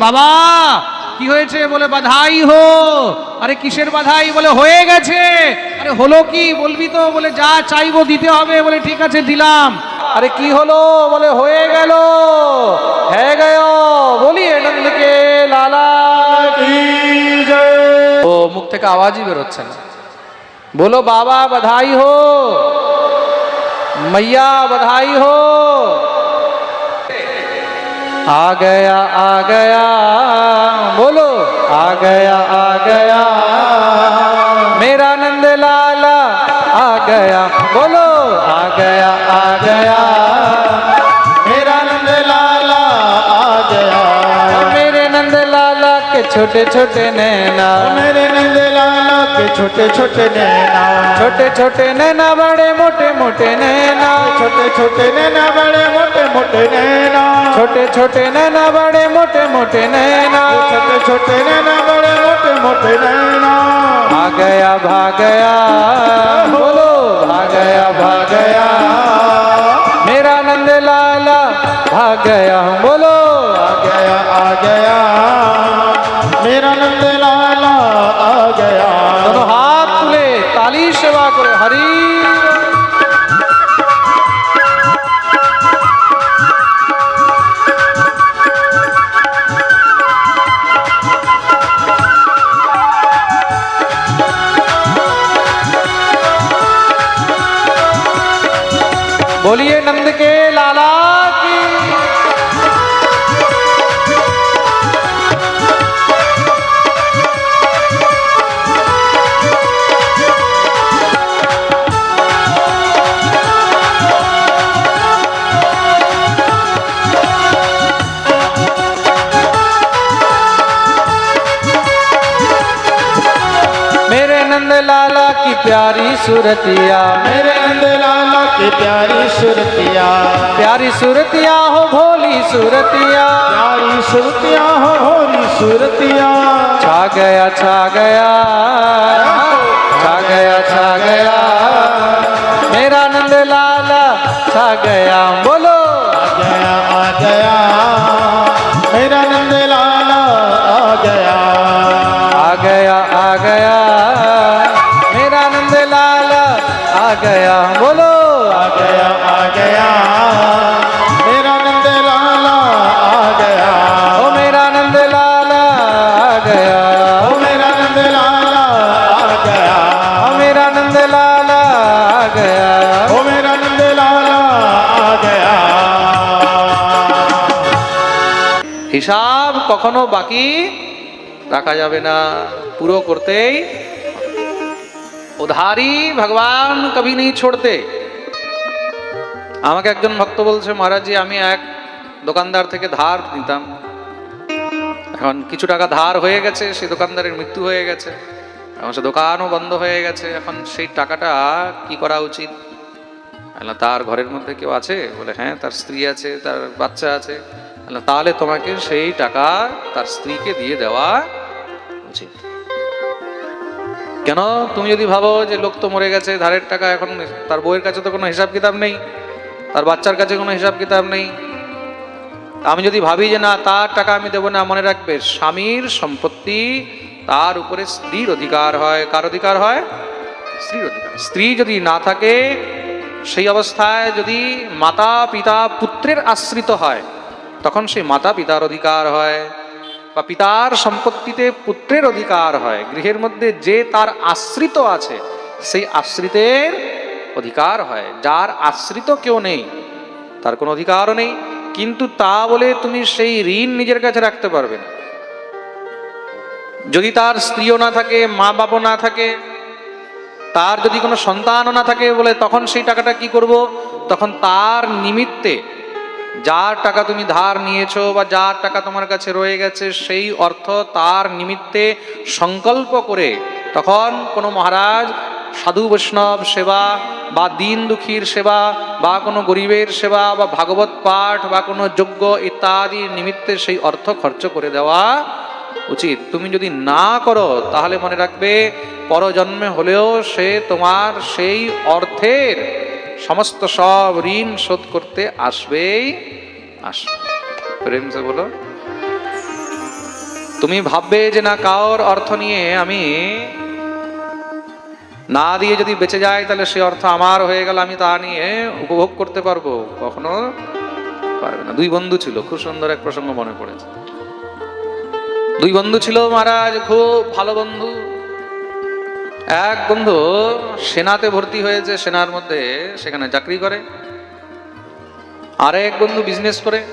বাবা, কি হয়েছে? বলে, বাধাই হো। আরে, কিসের বাধাই? বলে, হয়ে গেছে। আরে, হলো কি? বলবি তো, বলে, যা চাইব দিতে হবে। বলে, ঠিক আছে, দিলাম। আরে, কি হলো? বলে, হয়ে গেল। হ্যাঁ গেল বলি এনন্দকে লালা ও, মুখ থেকে আওয়াজই বেরোচ্ছে না। বলো, বাবা, বাধাই হো। মাইয়া, বাধাই হো। आ गया आ गया बोलो। आ गया आ गया मेरा नंद लाला आ गया बोलो। आ गया आ गया मेरा नंद लाला आ गया। मेरे नंद लाला के छोटे छोटे नैना। मेरे नंद लाला के छोटे छोटे नैना। छोटे छोटे नैना बड़े मोटे मोटे नैना। छोटे छोटे नैना बड़े मोटे मोटे नैना। छोटे छोटे नैना बड़े मोटे मोटे नैना। छोटे छोटे नैना बड़े मोटे मोटे नैना। आ गया भाग गया। बोलो आ गया भाग गया। मेरा नंद लाला भाग गया। बोलो। आ गया आ गया। लाला की प्यारी सूरतिया मेरे नंद लाला की प्यारी सुरतिया। प्यारी सूरतिया हो भोली सूरतिया। प्यारी सुरतिया हो भोली सुरतिया। छा गया छा गया। छा गया छा गया। मेरा नंद लाला छा गया। बोलो। आ गया आ गया। मेरा नंद गया बोलो आ गया आ गया मेरा नंद लाला आ गया ओ मेरा नंद लाला आ गया ओ मेरा नंद लाला आ गया ओ मेरा नंद लाला आ गया ओ मेरा नंद लाला आ गया হিসাব কখনো বাকি রাখা যাবে না পুরো করতেই উধারি ভগবান কবি নেই ছোড়তে। আমাকে একজন ভক্ত বলছে, মহারাজজি, আমি এক দোকানদার থেকে ধার নিতাম। এখন কিছু টাকা ধার হয়ে গেছে, সেই দোকানদারের মৃত্যু হয়ে গেছে। এখন সে দোকানও বন্ধ হয়ে গেছে। এখন সেই টাকাটা কি করা উচিত? তার ঘরের মধ্যে কেউ আছে? বলে হ্যাঁ তার স্ত্রী আছে, তার বাচ্চা আছে। তাহলে তোমাকে সেই টাকা তার স্ত্রীকে দিয়ে দেওয়া উচিত। কেন? তুমি যদি ভাবো যে লোক তো মরে গেছে, ধারের টাকা এখন তার বউয়ের কাছে তো কোনো হিসাব কিতাব নেই, তার বাচ্চার কাছে কোনো হিসাব কিতাব নেই। আমি যদি ভাবি যে না, তার টাকা আমি দেবো না, মনে রাখবে স্বামীর সম্পত্তি তার উপরে স্ত্রীর অধিকার হয়। কার অধিকার হয়? স্ত্রীর অধিকার। স্ত্রী যদি না থাকে, সেই অবস্থায় যদি মাতা পিতা পুত্রের আশ্রিত হয়, তখন সেই মাতা পিতার অধিকার হয়। বা পিতার সম্পত্তিতে পুত্রের অধিকার হয়, গৃহের মধ্যে যে তার আশ্রিত আছে, সেই আশ্রিতের অধিকার হয়। যার আশ্রিত কেউ নেই, তার কোনো অধিকারও নেই, কিন্তু তা বলে তুমি সেই ঋণ নিজের কাছে রাখতে পারবে না। যদি তার স্ত্রীও না থাকে মা বাবা না থাকে, তার যদি কোনো সন্তানও না থাকে বলে তখন সেই টাকাটা কি করব? তখন তার নিমিত্তে যার টাকা তুমি ধার নিয়েছো বা যার টাকা তোমার কাছে রয়ে গেছে, সেই অর্থ তার নিমিত্তে সংকল্প করে তখন কোনো মহারাজ সাধু বৈষ্ণব সেবা বা দিন দুঃখীর সেবা বা কোনো গরিবের সেবা বা ভাগবত পাঠ বা কোনো যজ্ঞ ইত্যাদি নিমিত্তে সেই অর্থ খরচ করে দেওয়া উচিত। তুমি যদি না করো, তাহলে মনে রাখবে, পরজন্মে হলেও সে তোমার সেই অর্থের সমস্ত সব ঋণ শোধ করতে আসবেই, আসবে। প্রেম সে বলো, তুমি ভাববে যে না কাওর অর্থ নিয়ে আমি না দিয়ে যদি বেঁচে যায় তাহলে সে অর্থ আমার হয়ে গেল, আমি তা নিয়ে উপভোগ করতে পারব? কখনো পারবে না। দুই বন্ধু ছিল, খুব সুন্দর এক প্রসঙ্গ মনে পড়েছে। দুই বন্ধু ছিল মহারাজ, খুব ভালো বন্ধু। এক বন্ধু সেনাতে ভর্তি হয়েছে, সেনার মধ্যে সেখানে চাকরি করে। আরেক বন্ধু বিজনেস করে।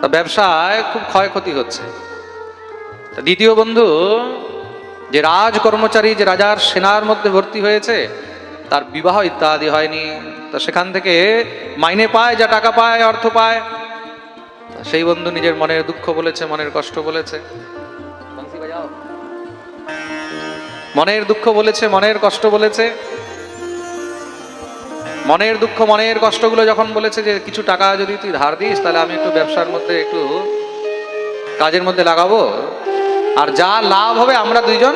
তা ব্যবসায় খুব ক্ষয়ক্ষতি হচ্ছে। দ্বিতীয় বন্ধু যে রাজ কর্মচারী যে রাজার সেনার মধ্যে ভর্তি হয়েছে, তার বিবাহ ইত্যাদি হয়নি। তা সেখান থেকে মাইনে পায়, যা টাকা পায়, অর্থ পায়। সেই বন্ধু নিজের মনের দুঃখ বলেছে, মনের কষ্ট বলেছে। মনের দুঃখ বলেছে, মনের কষ্ট বলেছে। মনের দুঃখ, মনের কষ্টগুলো যখন বলেছে যে কিছু টাকা যদি তুই ধার দিস, তাহলে আমি একটু ব্যবসার মধ্যে একটু কাজের মধ্যে লাগাবো। আর যা লাভ হবে আমরা দুইজন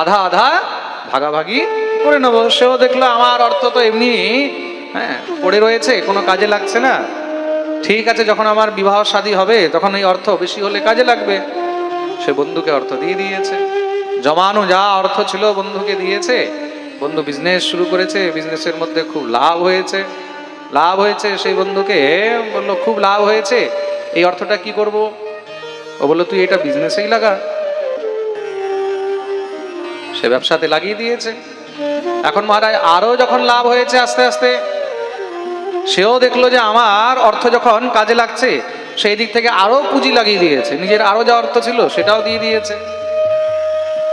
আধা আধা ভাগাভাগি করে নেব। সেও দেখল আমার অর্থ তো এমনি হ্যাঁ পড়ে রয়েছে, কোনো কাজে লাগছে না। ঠিক আছে, যখন আমার বিবাহ শাদী হবে, তখন এই অর্থ বেশি হলে কাজে লাগবে। সে বন্ধুকে অর্থ দিয়ে দিয়েছে। জমানো যা অর্থ ছিল বন্ধুকে দিয়েছে। বন্ধু বিজনেস শুরু করেছে বিজনেসের মধ্যে খুব লাভ হয়েছে। লাভ হয়েছে সেই বন্ধুকে, বলল, খুব লাভ হয়েছে। এই অর্থটা কি করব? ও বলল, তুই এটা বিজনেসেই লাগা। সে ব্যবসাতে লাগিয়ে দিয়েছে। এখন মহারাজ আরও যখন লাভ হয়েছে আস্তে আস্তে, সেও দেখল যে আমার অর্থ যখন কাজে লাগছে, সেই দিক থেকে আরও পুঁজি লাগিয়ে দিয়েছে। নিজের আরও যা অর্থ ছিল, সেটাও দিয়ে দিয়েছে।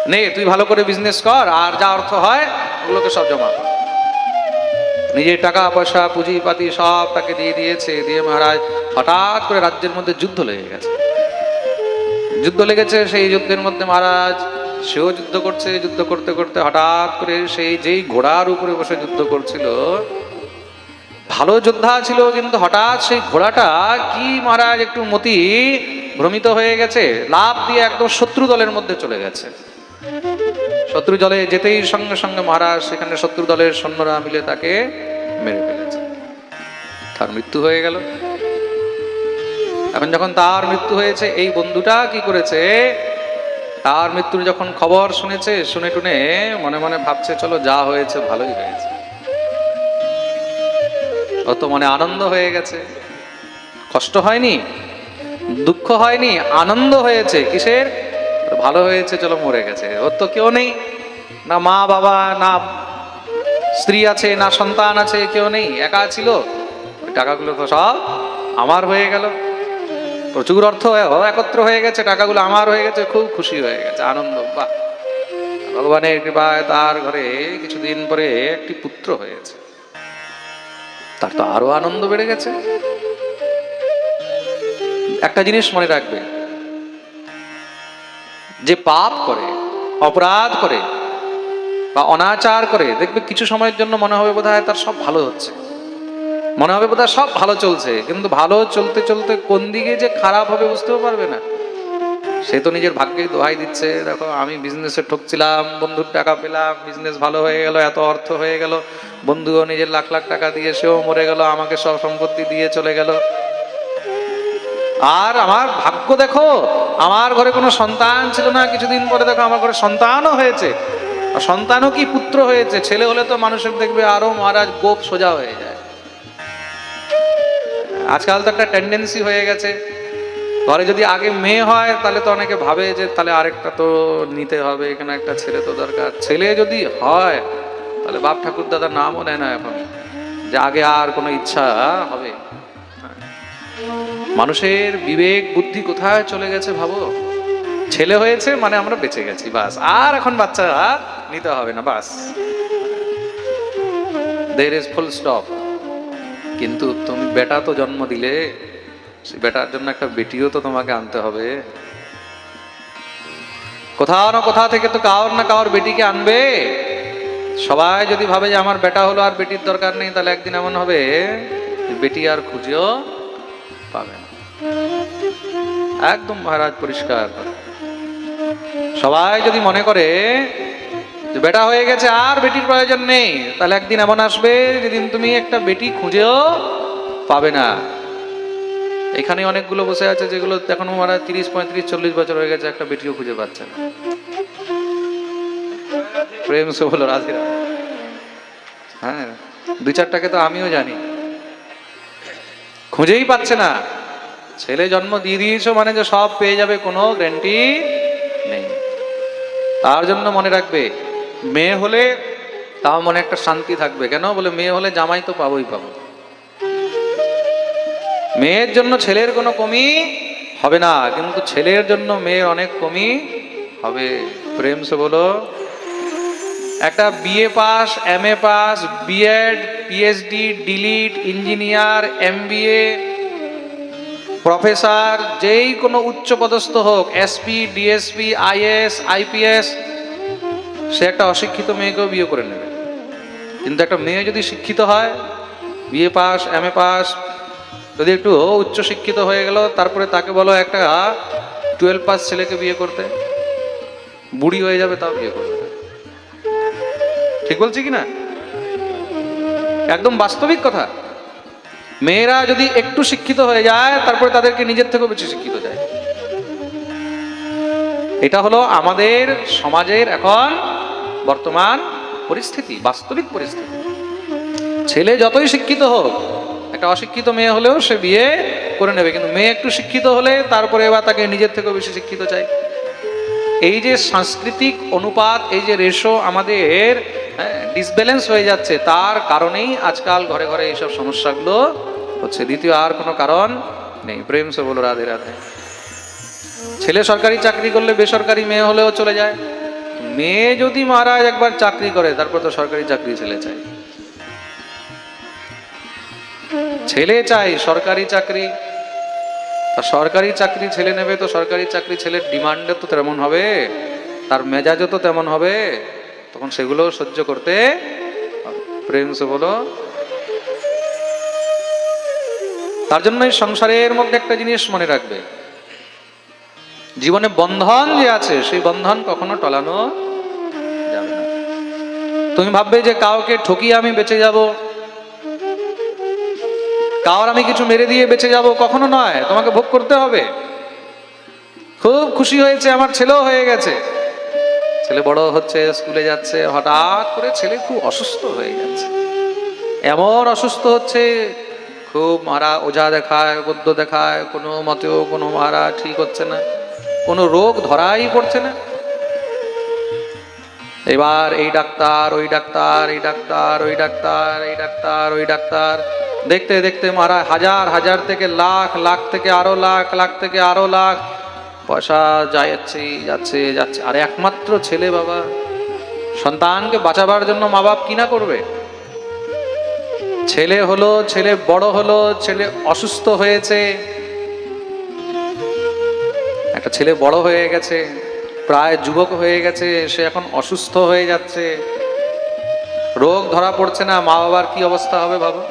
নে, তুই ভালো করে বিজনেস কর, আর যা অর্থ হয়, ওগুলোকে সব জমা কর। নিজের টাকা, পয়সা, পুঁজিপাতি সব তাকে দিয়ে দিয়েছে, দিয়ে মহারাজ হঠাৎ করে রাজ্যের মধ্যে যুদ্ধ লেগে গেছে। যুদ্ধ লেগেছে, সেই যুদ্ধের মধ্যে মহারাজ, সেও যুদ্ধ করছে, যুদ্ধ করতে করতে হঠাৎ করে সেই যেই ঘোড়ার উপরে বসে যুদ্ধ করছিল, ভালো যোদ্ধা ছিল, কিন্তু হঠাৎ সেই ঘোড়াটা কি মহারাজ, একটু মতি, ভ্রমিত হয়ে গেছে লাভ দিয়ে একদম শত্রু দলের মধ্যে চলে গেছে। শত্রু দলে যেতেই সঙ্গে সঙ্গে মহারাজ, সেখানে শত্রু দলের সৈন্যরা মিলে তাকে মেরে ফেলেছে। তার মৃত্যু হয়ে গেল। এখন যখন তার মৃত্যু হয়েছে, এই বন্ধুটা কি করেছে? তার মৃত্যুর যখন খবর শুনেছে, শুনে টুনে মনে মনে ভাবছে, চলো যা হয়েছে, ভালোই হয়েছে। অত মনে আনন্দ হয়ে গেছে। কষ্ট হয়নি? দুঃখ হয়নি? আনন্দ হয়েছে? কিসের? ভালো হয়েছে, চলো মরে গেছে। ওর তো কেউ নেই। না মা, বাবা, না স্ত্রী আছে, না সন্তান আছে, কেউ নেই। একা ছিল। টাকাগুলো তো সব আমার হয়ে গেল। প্রচুর অর্থ একত্র হয়ে গেছে, টাকাগুলো আমার হয়ে গেছে, খুব খুশি হয়ে গেছে, আনন্দ। বাহ। ভগবানের কৃপায় তার ঘরে কিছুদিন পরে একটি পুত্র হয়েছে। তার তো আরও আনন্দ বেড়ে গেছে। একটা জিনিস মনে রাখবে যে পাপ করে, অপরাধ করে বা অনাচার করে, দেখবে কিছু সময়ের জন্য মনে হবে বোধহয় তার সব ভালো হচ্ছে। মনে হবে বোধহয় সব ভালো চলছে, কিন্তু ভালো চলতে চলতে কোন দিকে যে খারাপ হবে বুঝতেও পারবে না। সে তো নিজের ভাগ্যে দোহাই দিচ্ছে, দেখো আমি বিজনেসে ঠকছিলাম, বন্ধুর টাকা পেলাম বিজনেস ভালো হয়ে গেল, এত অর্থ হয়ে গেল, বন্ধুও নিজের লাখ লাখ টাকা দিয়ে সেও মরে গেল, আমাকে সব সম্পত্তি দিয়ে চলে গেল। আর আমার ভাগ্য দেখো, আমার ঘরে কোনো সন্তান ছিল না, কিছুদিন পরে দেখো আমার ঘরে সন্তানও হয়েছে। আর সন্তানও কি পুত্র হয়েছে? ছেলে হলে তো মানুষের দেখবে আরও মহারাজ গোপ সোজা হয়ে যায়। আজকাল তো একটা টেন্ডেন্সি হয়ে গেছে। ঘরে যদি আগে মেয়ে হয়, তাহলে তো অনেকে ভাবে যে তাহলে আরেকটা তো নিতে হবে, এখানে একটা ছেলে তো দরকার। ছেলে যদি হয়, তাহলে বাপ ঠাকুর দাদার নামও নেয় না এখন। যে আগে আর কোনো ইচ্ছা হবে? মানুষের বিবেক, বুদ্ধি কোথায় চলে গেছে ভাবো? ছেলে হয়েছে মানে আমরা বেঁচে গেছি, বাস। আর এখন বাচ্চা নিতে হবে না, বাস। দের ইজ ফুল স্টপ কিন্তু তুমি বেটা তো জন্ম দিলে বেটার জন্য একটা বেটিও তো তোমাকে আনতে হবে। কোথাও না কোথাও থেকে তো কাউর না কাউর বেটিকে আনবে। সবাই যদি ভাবে যে আমার বেটা হলো আর বেটির দরকার নেই, তাহলে একদিন এমন হবে বেটি আর খুঁজেও পাবে না একদম মহারাজ পরিষ্কার। সবাই যদি মনে করে বেটা হয়ে গেছে, আর বেটির প্রয়োজন নেই, তাহলে একদিন এমন আসবে যেদিন তুমি একটা বেটি খুঁজেও পাবে না এখানে অনেকগুলো বসে আছে যেগুলো এখনও মারা তিরিশ, পঁয়ত্রিশ, চল্লিশ বছর হয়ে গেছে, একটা বেটিও খুঁজে পাচ্ছে না প্রেম সে বলো রাধে। হ্যাঁ দু চারটাকে তো আমিও জানি খুঁজেই পাচ্ছে না। ছেলে জন্ম দিয়ে দিয়েছ মানে যে সব পেয়ে যাবে কোনো গ্যারান্টি নেই। তার জন্য মনে রাখবে, মেয়ে হলে তাও মনে একটা শান্তি থাকবে। কেন? বলে মেয়ে হলে জামাই তো পাবোই পাবো। মেয়ের জন্য ছেলের কোনো কমি হবে না, কিন্তু ছেলের জন্য মেয়ের অনেক কমি হবে। প্রেম সে বলো একটা BA pass M A pass BEd PhD DLitt engineer MBA professor যেই কোনো উচ্চপদস্থ হোক এসপি ডিএসপি আইএস আইপিএস সে একটা অশিক্ষিত মেয়েকেও বিয়ে করে নেবে। কিন্তু একটা মেয়ে যদি শিক্ষিত হয় BA pass M A pass, যদি একটু উচ্চ শিক্ষিত হয়ে গেল, তারপরে তাকে বলো একটা টুয়েলভ পাস ছেলেকে বিয়ে করতে। বুড়ি হয়ে যাবে, তাও বিয়ে করবে। ঠিক বলছি কি না? একদম বাস্তবিক কথা। মেয়েরা যদি একটু শিক্ষিত হয়ে যায়, তারপরে তাদেরকে নিজের থেকেও বেশি শিক্ষিত যায়। এটা হলো আমাদের সমাজের এখন বর্তমান পরিস্থিতি, বাস্তবিক পরিস্থিতি। ছেলে যতই শিক্ষিত হোক, একটা অশিক্ষিত মেয়ে হলেও সে বিয়ে করে নেবে। কিন্তু মেয়ে একটু শিক্ষিত হলে তারপরে এবার তাকে নিজের থেকেও বেশি শিক্ষিত চাই। এই যে সাংস্কৃতিক অনুপাত, এই যে রেশো আমাদের ডিসব্যালেন্স হয়ে যাচ্ছে। তার কারণেই আজকাল ঘরে ঘরে এইসব সমস্যাগুলো হচ্ছে। দ্বিতীয়, আর কোনো কারণ নেই। প্রেম সে বলো, রাধে রাধে। ছেলে সরকারি চাকরি করলে বেসরকারি মেয়ে হলেও চলে যায়। মেয়ে যদি মহারাজ একবার চাকরি করে, তারপর তো সরকারি চাকরি ছেলে চাই ছেলে চাই সরকারি চাকরি। তা সরকারি চাকরি ছেলে নেবে তো সরকারি চাকরি ছেলের ডিমান্ডে তো তেমন হবে। তার মেজাজও তো তেমন হবে। তখন সেগুলো সহ্য করতে। প্রেম সে বলো। তার জন্য এই সংসারের মধ্যে একটা জিনিস মনে রাখবে। জীবনে বন্ধন যে আছে, সেই বন্ধন কখনো টলানো যাবে না। তুমি ভাববে যে কাউকে ঠকিয়ে আমি বেঁচে যাব। কার আমি কিছু মেরে দিয়ে বেঁচে যাব, কখনো নয়। তোমাকে ভোগ করতে হবে। খুব খুশি হয়েছে, আমার ছেলেও হয়ে গেছে। ছেলে বড় হচ্ছে, স্কুলে যাচ্ছে, হঠাৎ করে ছেলে খুব অসুস্থ হয়ে যাচ্ছে এমন অসুস্থ হচ্ছে, খুব মারা ওঝা দেখায় বদ্য দেখায়, কোনো মতেও কোনো মারা ঠিক হচ্ছে না, কোনো রোগ ধরাই পড়ছে না। এবার এই ডাক্তার, ওই ডাক্তার, এই ডাক্তার, ওই ডাক্তার, এই ডাক্তার, ওই ডাক্তার, দেখতে দেখতে মারা হাজার হাজার থেকে লাখ লাখ থেকে আরও লাখ লাখ থেকে আরও লাখ পয়সা যাচ্ছে যাচ্ছে যাচ্ছে। আর একমাত্র ছেলে বাবা সন্তানকে বাঁচাবার জন্য মা বাপ কি না করবে? ছেলে হলো, ছেলে বড় হলো, ছেলে অসুস্থ হয়েছে, একটা ছেলে বড় হয়ে গেছে, প্রায় যুবক হয়ে গেছে, সে এখন অসুস্থ হয়ে যাচ্ছে। রোগ ধরা পড়ছে না, মা বাবার কি অবস্থা হবে ভাবো?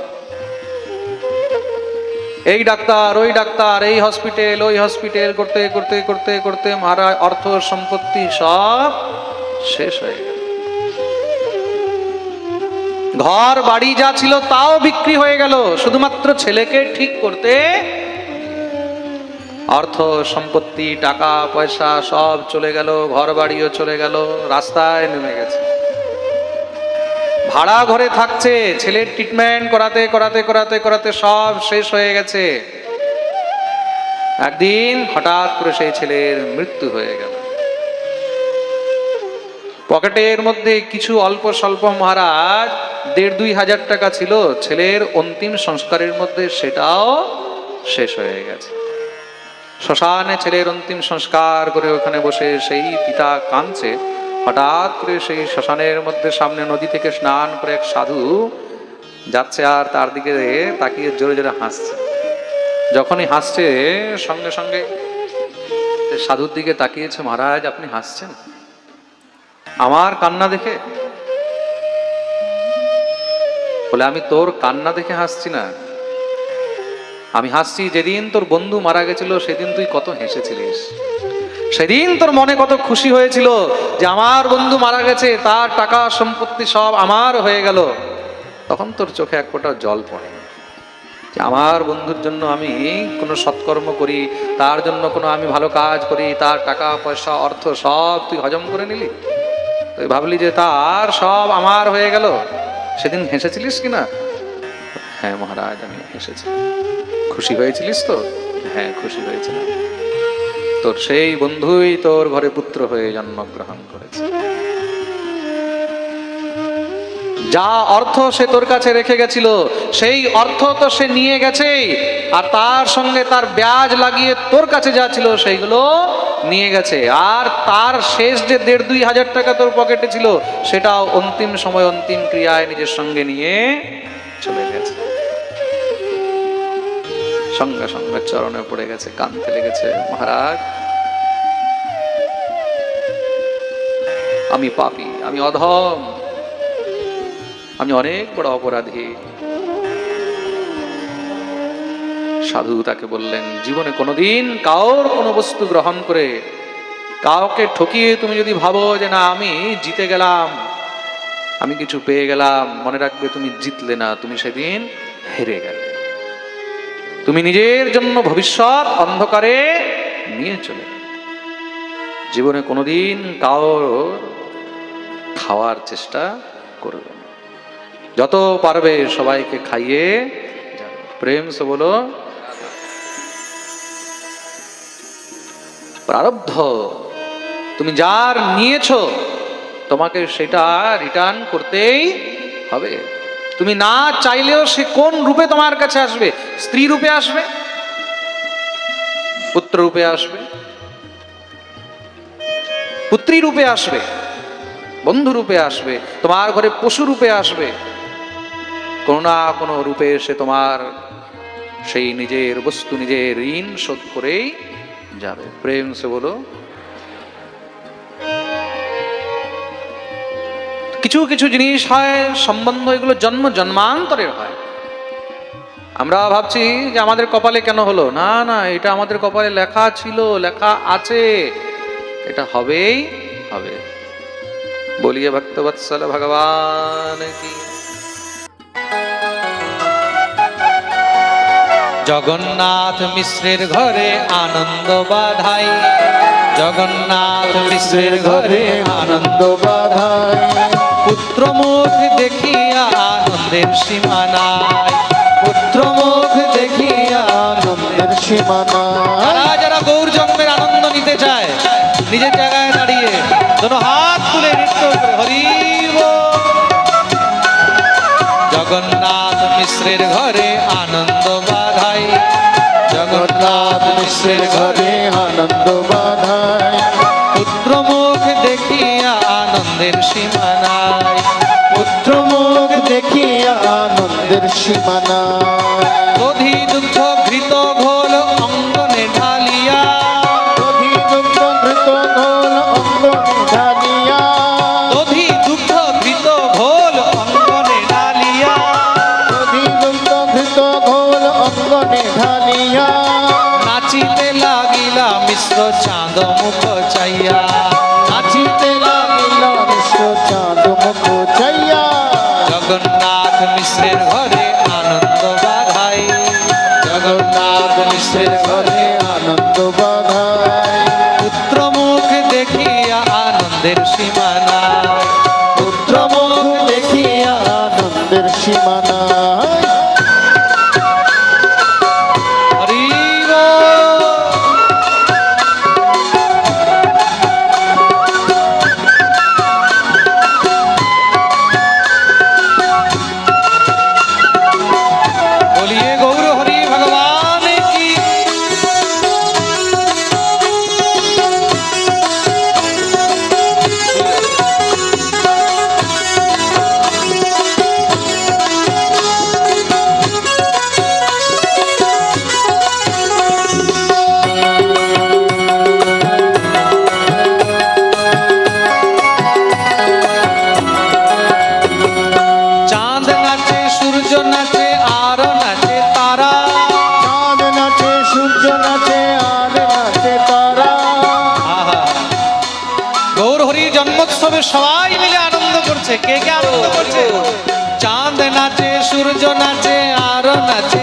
এই ডাক্তার, ওই ডাক্তার, এই হসপিটাল ওই হসপিটাল করতে করতে করতে করতে মারা অর্থ, সম্পত্তি সব শেষ হয়ে গেল। ঘর, বাড়ি যা ছিল তাও বিক্রি হয়ে গেল। শুধুমাত্র ছেলেকে ঠিক করতে অর্থ, সম্পত্তি, টাকা, পয়সা সব চলে গেল ঘর বাড়িও চলে গেল, রাস্তায় নেমে গেছে। ভাড়া ঘরে থাকছে, ছেলের ট্রিটমেন্ট করাতে করাতে করাতে করাতে সব শেষ হয়ে গেছে। একদিন হঠাৎ করে সেই ছেলের মৃত্যু হয়ে গেল। পকেটের মধ্যে কিছু অল্প স্বল্প মহারাজ, দেড় দুই হাজার টাকা ছিল, ছেলের অন্তিম সংস্কারের মধ্যে সেটাও শেষ হয়ে গেছে। শ্মশানে ছেলের অন্তিম সংস্কার করে ওখানে বসে সেই পিতা কাঁদছে। হঠাৎ করে সেই শ্মশানের মধ্যে সামনে নদী থেকে স্নান করে এক সাধু যাচ্ছে আর তার দিকে তাকিয়ে জোরে জোরে হাসছে। যখনই হাসছে, সঙ্গে সঙ্গে সাধুর দিকে তাকিয়েছে, মহারাজ, আপনি হাসছেন? আমার কান্না দেখে? বলে, আমি তোর কান্না দেখে হাসছি না। আমি হাসছি যেদিন তোর বন্ধু মারা গেছিল, সেদিন তুই কত হেসেছিলিস? সেদিন তোর মনে কত খুশি হয়েছিল যে আমার বন্ধু মারা গেছে, তার টাকা, সম্পত্তি সব আমার হয়ে গেল। তখন তোর চোখে এক ফোঁটা জল পড়ে। যে আমার বন্ধুর জন্য আমি কোনো সৎকর্ম করি, তার জন্য কোনো আমি ভালো কাজ করি, তার টাকা, পয়সা, অর্থ সব তুই হজম করে নিলি? তুই ভাবলি যে তার সব আমার হয়ে গেল। সেদিন হেসেছিলিস কি না? হ্যাঁ মহারাজ, আমি হেসেছি। খুশি হয়েছিলিস তো? হ্যাঁ খুশি হয়েছিলাম। তোর সেই বন্ধুই তোর ঘরে পুত্র হয়ে জন্মগ্রহণ করেছে। যা অর্থ সে তোর কাছে রেখে গেছিল, সেই অর্থ তো সে নিয়ে গেছে আর তার সঙ্গে তার ব্যাজ লাগিয়ে তোর কাছে যা ছিল সেইগুলো নিয়ে গেছে। আর তার শেষ যে দেড় দুই হাজার টাকা তোর পকেটে ছিল, সেটাও অন্তিম সময় অন্তিম ক্রিয়ায় নিজের সঙ্গে নিয়ে চলে গেছে। সঙ্গে সঙ্গে চরণে পড়ে গেছে, কাঁদতে লেগেছে। মহারাজ, আমি পাপি, আমি অধম, আমি অনেক বড় অপরাধী। সাধু তাকে বললেন, জীবনে কোনোদিন কাউর কোনো বস্তু গ্রহণ করে কাউকে ঠকিয়ে তুমি যদি ভাবো যে না, আমি জিতে গেলাম, আমি কিছু পেয়ে গেলাম, মনে রাখবে তুমি জিতলে না, তুমি সেদিন হেরে গেলে। তুমি নিজের জন্য ভবিষ্যৎ অন্ধকারে নিয়ে চলে জীবনে কোনোদিন কাউর খাওয়ার চেষ্টা করবে না। যত পারবে সবাইকে খাইয়ে প্রেম সে বলো প্রারব্ধ। তুমি যার নিয়েছো, তোমাকে সেটা রিটার্ন করতেই হবে। তুমি না চাইলেও সে কোন রূপে তোমার কাছে আসবে? স্ত্রী রূপে আসবে? পুত্র রূপে আসবে? পুত্রী রূপে আসবে? বন্ধু রূপে আসবে? তোমার ঘরে পশু রূপে আসবে? কোনো না কোনো রূপে সে তোমার সেই নিজের বস্তু, নিজের ঋণ শোধ করেই যাবে। প্রেম সে বলো কিছু কিছু জিনিস হয়, সম্বন্ধ এগুলো জন্ম, জন্মান্তরের হয়। আমরা ভাবছি যে আমাদের কপালে কেন হলো? না না, এটা আমাদের কপালে লেখা ছিল, লেখা আছে। এটা হবেই হবে। বলিয়ে ভক্তবৎসল ভগবান কি। জগন্নাথ মিশ্রের ঘরে আনন্দ বাধাই। জগন্নাথ মিশ্রের ঘরে আনন্দ বাধাই পুত্র মুখ দেখিয়া আনন্দের সীমা নাই পুত্র মুখ দেখিয়া আনন্দের সীমানা যারা যারা গৌর জন্মের আনন্দ নিতে চায়, নিজের জায়গায় দাঁড়িয়ে যেন হাত তুলে নৃত্য হরি জগন্নাথ মিশ্রের ঘরে আনন্দ বাধাই জগন্নাথ মিশ্রের ঘরে আনন্দ বাধায়। পুত্র মুখ দেখিয়া আনন্দের সীমানায়। পুত্র মুখ দেখিয়া আনন্দের সীমানায়। অধি দুঃখ ঘৃত চাঁদ জন্মোৎসবে সবাই মিলে আনন্দ করছে। কে কে আনন্দ করছে? চাঁদ নাচে, সূর্য নাচে আরও নাচে।